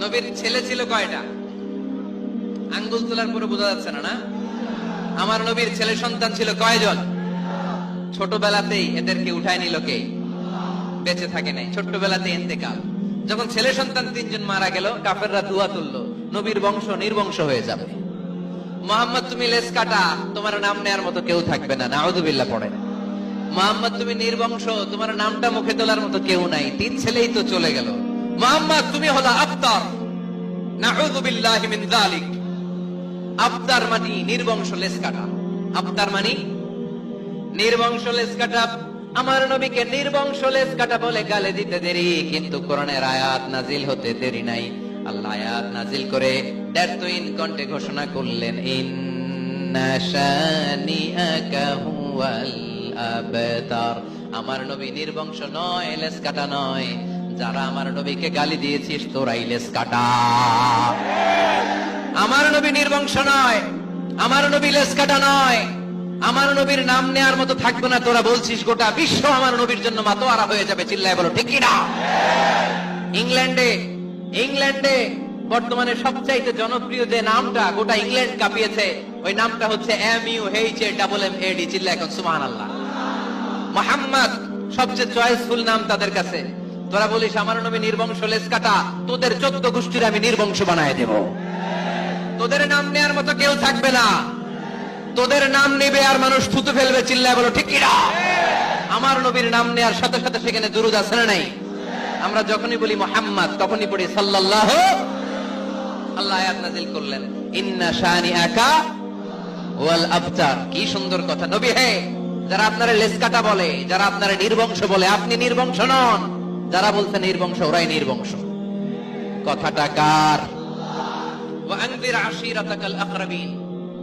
নবীর ছেলে ছিল কয়টা? আঙ্গুল তোলার পরে বোঝা যাচ্ছে না না? আমার নবীর ছেলে সন্তান ছিল কয়জন? ছোটবেলাতেই এদেরকে উঠায় নিল কে? বেঁচে থাকে নাই, ছোট্টবেলাতে এন্তেকাল যখন ছেলে সন্তান তিনজন মারা গেল, কাফেররা দুয়া তুললো, নবীর বংশ নির্বংশ হয়ে যাবে। মোহাম্মদ, তুমি লেস কাটা, তোমার নাম নেয়ার মতো কেউ থাকবে না নাউদুবিল্লাহ পড়ে মোহাম্মদ, তুমি নির্বংশ, তোমার নামটা মুখে তোলার মতো কেউ নাই, তিন ছেলেই তো চলে গেল। মোহাম্মদ তুমি হলো আফতার মিন যালিক। আফতার মানি নির্বংশ লেস কাটা আফতার মানি নির্বংশ লেস কাটা আমার নবীকে নির্বংশ লেস কাটা বলে গালে দিতে দেরি, কিন্তু কোরআনের আয়াত নাজিল হতে দেরি নাই। আল্লাহ আয়াত নাজিল করে ডারতুইন কণ্ঠে ঘোষণা করলেন, ইন্না শানিআকা হুয়াল আবতার। আমার নবী নির্বংশ নয় লেস কাটা নয়। যারা আমার নবীকে গালি দিয়েছিস, তোরাই লেস কাটা। আমার নবী নির্বংশ নয়, আমার নবী লেস কাটা নয়। আমার নবীর নাম নেয়ার মতো থাকবে না, তোরা বলছিস গোটা বিশ্ব আমার নবীর জন্য মাতোয়ারা হয়ে যাবে, চিল্লায় বলো, ঠিক না ইংল্যান্ডে ইংল্যান্ডে বর্তমানে সবচাইতে জনপ্রিয় যে নামটা, গোটা ইংল্যান্ড কাঁপিয়েছে, ওই নামটা হচ্ছে M U H A double M A D চিল্লা এখন সুমান আল্লাহ মোহাম্মদ, সবচেয়ে চয়েসফুল নাম তাদের কাছে। তোরা বলিস, আমার নবী নির্বংশ লেস কাটা। তোদের চোদ্দ গোষ্ঠীর আমি নির্বংশ বানায় দেব। তোদের নাম নেয়ার মতো কেউ থাকবে না। তোদের নাম নেবে আর মানুষ থুতু ফেলবে, চিল্লায় বলো, ঠিক কিনা আমার নবীর নাম নেয়ার সাথে সাথে সেখানে দুরুদ আছে না নাই? আমরা যখনই বলি মোহাম্মদ, তখনই পড়ি সাল্লাল্লাহ আল্লাহ আয়াত নাজিল করলেন। ইন্না শানি একা ওয়াল আবতার। কি সুন্দর কথা। নবী, হে, যারা আপনারা লেস কাটা বলে, যারা আপনারা নির্বংশ বলে, আপনি নির্বংশ নন। যারা বলছে নির্বংশ, ওরাই নির্বংশ। কথাটা কার?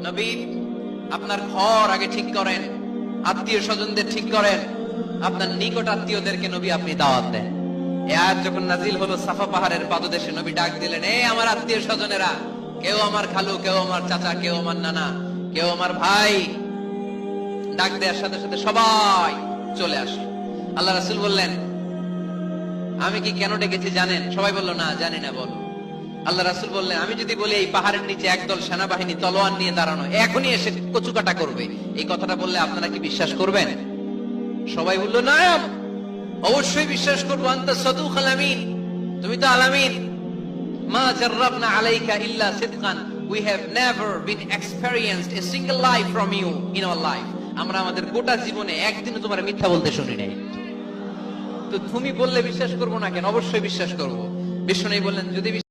নবী, আপনার ঘর আগে ঠিক করেন, আত্মীয় স্বজনদের ঠিক করেন। আপনার নিকট আত্মীয়দেরকে নবী আপনি দাওয়াত দেন। এ আয়াত যখন নাজিল হলো, সাফা পাহাড়ের পাদদেশে নবী ডাক দিলেন, এ আমার আত্মীয় স্বজনেরা, কেউ আমার খালু, কেউ আমার চাচা, কেউ আমার নানা, কেউ আমার ভাই। ডাক দেওয়ার সাথে সাথে সবাই চলে আসে আল্লাহ রাসুল বললেন আমি কি কেন ডেকেছি জানেন? সবাই বলল, না, জানি না, বলো। আল্লাহ রাসুল বললেন, আমি যদি বলি এই পাহাড়ের নিচে একদল সেনাবাহিনী তলোয়ার নিয়ে দাঁড়ানো, এখনই এসে কচুকাটা করবে, এই কথাটা বললে আপনারা কি বিশ্বাস করবেন? সবাই বলল, না, অবশ্যই বিশ্বাস করব তুমি তো আলামিন মা জাররাবনা আলাইকা ইল্লা সিদকান we have never been experienced a single life from you in our life আমরা আমাদের গোটা জীবনে একদিনও তোমার মিথ্যা বলতে শুনি নাই তো তুমি বললে বিশ্বাস করব না কেন? অবশ্যই বিশ্বাস করব। বিষ্ণু বললেন যদি